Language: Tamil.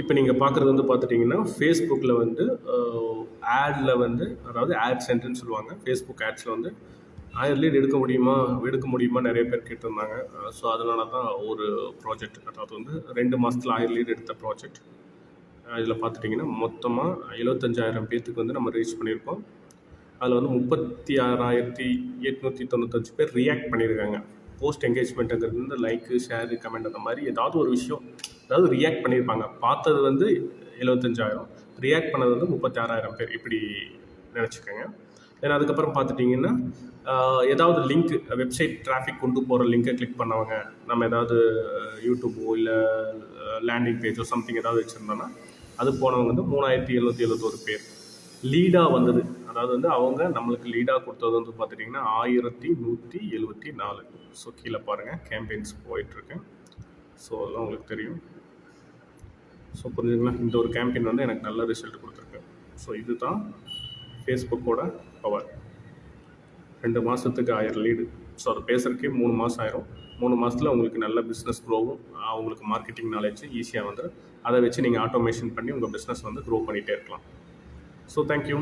இப்போ நீங்கள் பார்க்குறது வந்து பார்த்துட்டிங்கன்னா ஃபேஸ்புக்கில் வந்து ஆடில் வந்து அதாவது ஆட் சென்டர்னு சொல்லுவாங்க. ஃபேஸ்புக் ஆட்ஸில் வந்து ஆயிரம் லீட் எடுக்க முடியுமா எடுக்க முடியுமா நிறைய பேர் கேட்டிருந்தாங்க. ஸோ அதனால தான் ஒரு ப்ராஜெக்ட் அதாவது வந்து ரெண்டு மாதத்தில் ஆயிரம் லீட் எடுத்த ப்ராஜெக்ட் இதில் பார்த்துட்டிங்கன்னா மொத்தமாக எழுபத்தஞ்சாயிரம் பேர்த்துக்கு வந்து நம்ம ரீச் பண்ணியிருக்கோம். அதில் வந்து முப்பத்தி ஆறாயிரத்தி எட்நூற்றி தொண்ணூத்தஞ்சு பேர் ரியாக்ட் பண்ணியிருக்காங்க. போஸ்ட் என்கேஜ்மெண்ட்டுங்கிறது வந்து லைக்கு ஷேரு கமெண்ட் அந்த மாதிரி ஏதாவது ஒரு விஷயம். அதாவது ரியாக்ட் பண்ணியிருப்பாங்க. பார்த்தது வந்து எழுபத்தஞ்சாயிரம் ரியாக்ட் பண்ணது வந்து முப்பத்தாறாயிரம் பேர். இப்படி நினச்சிக்கோங்க. தென் அதுக்கப்புறம் பார்த்துட்டிங்கன்னா ஏதாவது லிங்க் வெப்சைட் டிராஃபிக் கொண்டு போகிற லிங்கை கிளிக் பண்ணவங்க நம்ம ஏதாவது யூடியூப்போ இல்லை லேண்டிங் பேஜோ சம்திங் ஏதாவது வச்சுருந்தோன்னா அது போனவங்க வந்து மூணாயிரத்தி எழுநூற்றி எழுபத்தோரு பேர். லீடாக வந்தது. அதாவது வந்து அவங்க நம்மளுக்கு லீடாக கொடுத்தது வந்து பார்த்துட்டிங்கன்னா ஆயிரத்தி நூற்றி எழுபத்தி நாலு. ஸோ கீழே பாருங்கள் கேம்பெயின்ஸ் போயிட்டுருக்கு. ஸோ அதெல்லாம் உங்களுக்கு தெரியும். ஸோ புரிஞ்சுங்களா? இந்த ஒரு கேம்பெயின் வந்து எனக்கு நல்ல ரிசல்ட் கொடுத்துருக்கு. ஸோ இதுதான் ஃபேஸ்புக்கோட பவர் ரெண்டு மாதத்துக்கு ஆயிரம் லீடு ஸோ அது பேசுகிறக்கே மூணு மாதம் ஆயிரும். மூணு மாதத்தில் உங்களுக்கு நல்ல பிஸ்னஸ் க்ரோவும் உங்களுக்கு மார்க்கெட்டிங் நாலேஜ் ஈஸியாக வந்துடும் அதை வச்சு நீங்கள் ஆட்டோமேஷன் பண்ணி உங்கள் பிஸ்னஸ் வந்து க்ரோ பண்ணிகிட்டே இருக்கலாம். So thank you